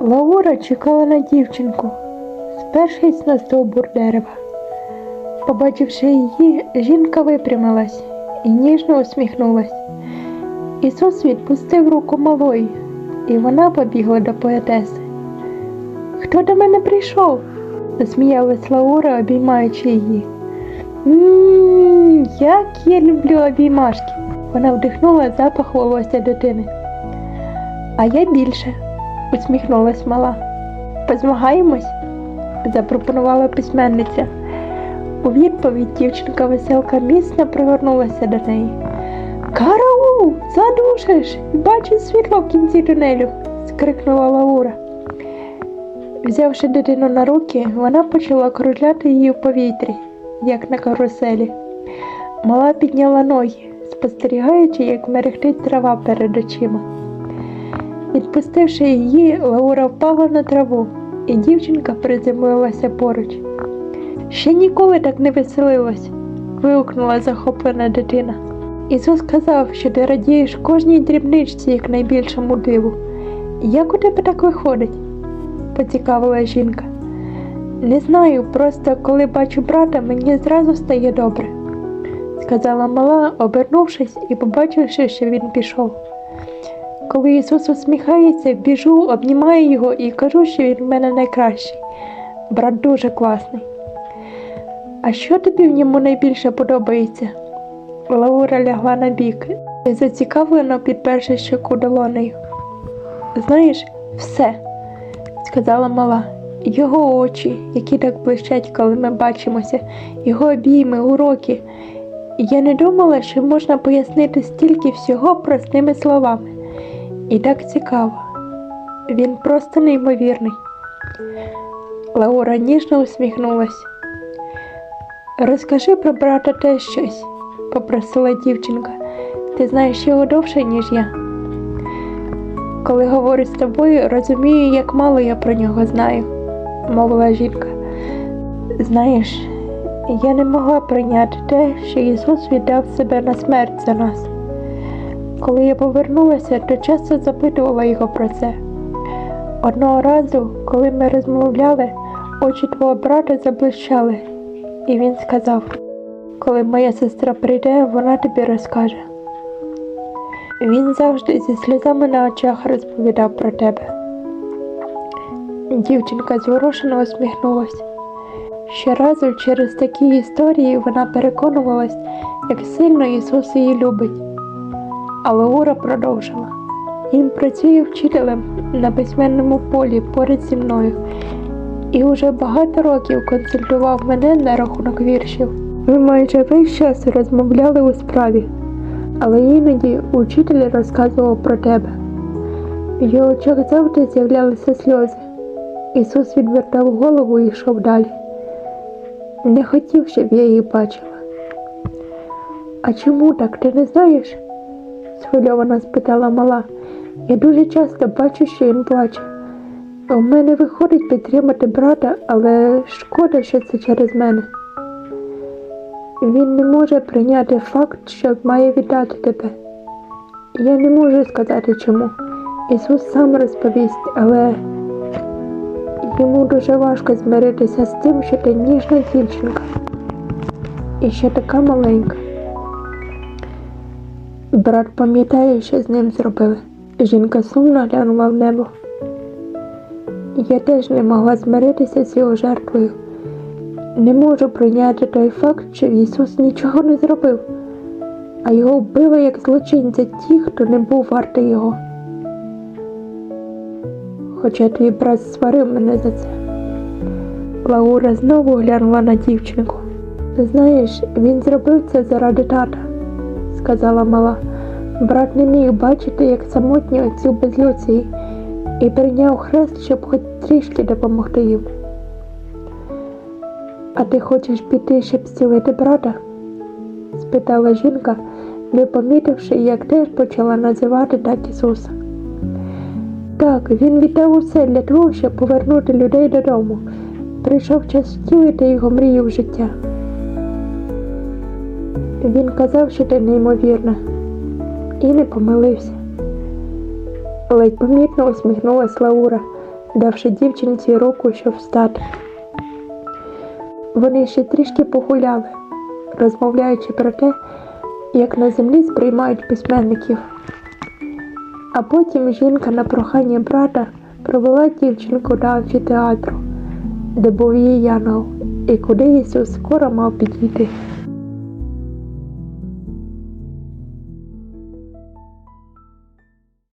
Лаура чекала на дівчинку, спершись на стовбур дерева. Побачивши її, жінка випрямилась і ніжно усміхнулась. Ісус відпустив руку малої, і вона побігла до поетеси. Хто до мене прийшов? засміялась Лаура, обіймаючи її. Ммм, як я люблю обіймашки. Вона вдихнула запах волосся дитини. А я більше, усміхнулась мала. Позмагаємось? запропонувала письменниця. У відповідь дівчинка веселка міцно пригорнулася до неї. Караул! Задушиш! Бачу світло в кінці тунелю, скрикнула Лаура. Взявши дитину на руки, вона почала кружляти її в повітрі, як на каруселі. Мала підняла ноги, спостерігаючи, як мерехтить трава перед очима. Відпустивши її, Лаура впала на траву, і дівчинка приземлилася поруч. Ще ніколи так не веселилась, вигукнула захоплена дитина. Ісус сказав, що ти радієш кожній дрібничці як найбільшому диву. Як у тебе так виходить? поцікавила жінка. Не знаю, просто коли бачу брата, мені зразу стає добре, сказала мала, обернувшись і побачивши, що він пішов. Коли Ісус усміхається, біжу, обнімаю його і кажу, що він в мене найкращий. Брат дуже класний. А що тобі в ньому найбільше подобається? Лаура лягла на бік, зацікавлено підперши щоку долонею. Знаєш, все, сказала мала. Його очі, які так блищать, коли ми бачимося, його обійми, уроки. Я не думала, що можна пояснити стільки всього простими словами. І так цікаво. Він просто неймовірний. Лаура ніжно усміхнулась. Розкажи про брата теж щось, попросила дівчинка. Ти знаєш його довше, ніж я. Коли говорю з тобою, розумію, як мало я про нього знаю, мовила жінка. Знаєш, я не могла прийняти те, що Ісус віддав себе на смерть за нас. Коли я повернулася, то часто запитувала його про це. Одного разу, коли ми розмовляли, очі твого брата заблищали, і він сказав: коли моя сестра прийде, вона тобі розкаже. Він завжди зі сльозами на очах розповідав про тебе. Дівчинка зворушено усміхнулась. Щоразу через такі історії вона переконувалась, як сильно Ісус її любить. А Лаура продовжила. Він працює вчителем на письменному полі поряд зі мною і уже багато років консультував мене на рахунок віршів. Ми майже весь час розмовляли у справі, але іноді учитель розказував про тебе. В його очах завжди з'являлися сльози. Ісус відвертав голову і йшов далі. Не хотів, щоб я її бачила. А чому так, ти не знаєш? Схвильовано спитала мала. Я дуже часто бачу, що він плаче. У мене виходить підтримати брата, але шкода, що це через мене. Він не може прийняти факт, що має віддати тебе. Я не можу сказати чому. Ісус сам розповість, але йому дуже важко змиритися з тим, що ти ніжна дівчинка і ще така маленька. Брат пам'ятає, що з ним зробили. Жінка сумно глянула в небо. Я теж не могла змиритися з його жертвою. Не можу прийняти той факт, що Ісус нічого не зробив, а його вбили як злочинця ті, хто не був вартий його. Хоча твій брат сварив мене за це. Лаура знову глянула на дівчинку. Знаєш, він зробив це заради тата, сказала мала. Брат не міг бачити, як самотні отцю без Люції, і прийняв хрест, щоб хоч трішки допомогти їм. А ти хочеш піти, щоб зцілити брата? спитала жінка, не помітивши, як теж почала називати так Ісуса. Так, він віддав усе для того, щоб повернути людей додому. Прийшов час втілити його мрію в життя. Він казав, що ти неймовірна, і не помилився. ледь помітно усміхнулась Лаура, давши дівчинці руку, щоб встати. Вони ще трішки погуляли, розмовляючи про те, як на землі сприймають письменників. А потім жінка на прохання брата провела дівчинку до амфітеатру, де був її янгол, і куди Ісус скоро мав підійти.